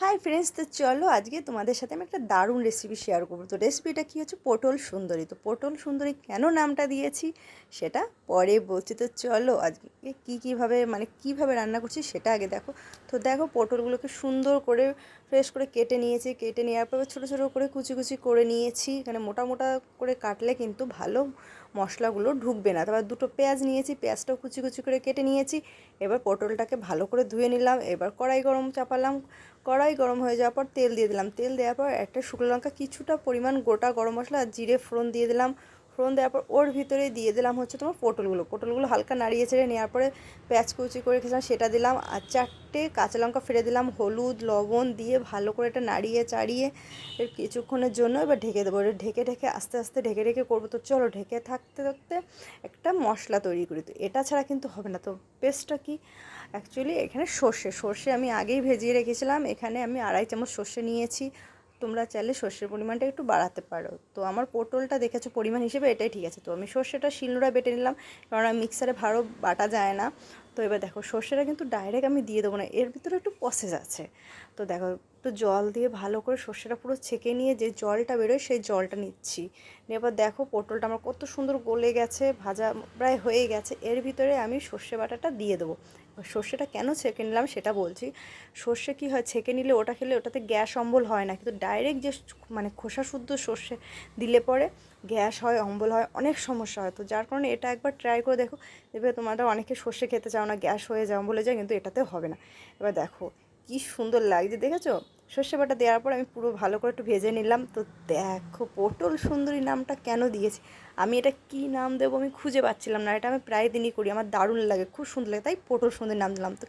Hi friends তো চলো আজকে তোমাদের সাথে আমি একটা দারুণ রেসিপি শেয়ার করব। তো রেসিপিটা কী হচ্ছে? পটল সুন্দরী। তো পটল সুন্দরী কেন নামটা দিয়েছি? সেটা পরে বলছি। তো চলো আজকে কী কীভাবে মানে কীভাবে রান্না করছি সেটা আগে দেখো। তো দেখো পটলগুলোকে সুন্দর করে ফ্রেশ করে কেটে নিয়েছি। কেটে নেওয়ার পর ছোটো ছোটো করে কুচি কুচি করে নিয়েছি। এখানে মোটা মোটা করে কাটলে কিন্তু ভালো মশলাগুলো ঢুকবে না। তারপর দুটো পেঁয়াজ নিয়েছি, পেঁয়াজটাও কুচি কুচি করে কেটে নিয়েছি। এবার পটলটাকে ভালো করে ধুয়ে নিলাম। এবার কড়াই গরম চাপালাম। কড়াই গরম হয়ে যাওয়ার পর তেল দিয়ে দিলাম। তেল দেওয়ার পর একটা শুকনো লঙ্কা কিছুটা পরিমাণ গোটা গরম মশলা আর জিরে ফোড়ন দিয়ে দিলাম। ফোড়ন দেওয়ার পর ওর ভিতরে দিয়ে দিলাম হচ্ছে তোমার পটলগুলো। পটলগুলো হালকা নাড়িয়ে ছেড়ে নেওয়ার পরে পেঁয়াজ কুচি করে রেখেছিলাম সেটা দিলাম আর চারটে কাঁচা লঙ্কা ফেলে দিলাম, হলুদ, লবণ দিয়ে ভালো করে এটা নাড়িয়ে চাড়িয়ে কিছুক্ষণের জন্য এবার ঢেকে দেবো। এটা ঢেকে ঢেকে আস্তে আস্তে ঢেকে ঢেকে করব। তো চলো ঢেকে থাকতে থাকতে একটা মশলা তৈরি করি। তো এটা ছাড়া কিন্তু হবে না। তো পেস্টটা কি? অ্যাকচুয়ালি এখানে সর্ষে। সর্ষে আমি আগেই ভেজিয়ে রেখেছিলাম। এখানে আমি আড়াই চামচ সর্ষে নিয়েছি। তোমরা চাইলে সর্ষের পরিমাণটা একটু বাড়াতে পারো। তো আমার পটলটা দেখেছ, পরিমাণ হিসেবে এটাই ঠিক আছে। তো আমি সর্ষেটা শিলনোড়ায় বেটে নিলাম, কারণ মিক্সারে ভালো বাটা যায় না। তো এবার দেখো, সর্ষেটা কিন্তু ডাইরেক্ট আমি দিয়ে দেবো না, এর ভিতরে একটু প্রসেস আছে। তো দেখো একটু জল দিয়ে ভালো করে সর্ষেটা পুরো ছেঁকে নিয়ে যে জলটা বেরোয় সেই জলটা নিচ্ছি। এবার দেখো পটলটা আমার কত সুন্দর গলে গেছে, ভাজা প্রায় হয়ে গেছে। এর ভিতরে আমি সর্ষে বাটাটা দিয়ে দেবো। সর্ষেটা কেন ছেঁকে নিলাম সেটা বলছি। সর্ষে কী হয়, ছেঁকে নিলে ওটা খেলে ওটাতে গ্যাস অম্বল হয় না। কিন্তু ডাইরেক্ট যে মানে খোসা শুদ্ধ সর্ষে দিলে পরে গ্যাস হয়, অম্বল হয়, অনেক সমস্যা হয়। তো যার কারণে এটা একবার ট্রাই করে দেখো। দেখবে তোমরা অনেকে সর্ষে খেতে চাও না, গ্যাস হয়ে যায় বলে যায়, কিন্তু এটাতে হবে না। এবার দেখো কি সুন্দর লাগছে, দেখেছ? সর্ষে বাটা দেওয়ার পর আমি পুরো ভালো করে একটু ভেজে নিলাম। তো দেখো, পটল সুন্দরী নামটা কেন দিয়েছি? আমি এটা কি নাম দেবো আমি খুঁজে পাচ্ছিলাম না, এটা আমি প্রায় দিনই করি, আমার দারুণ লাগে, খুব সুন্দর লাগে, তাই পটল সুন্দরী নাম দিলাম। তো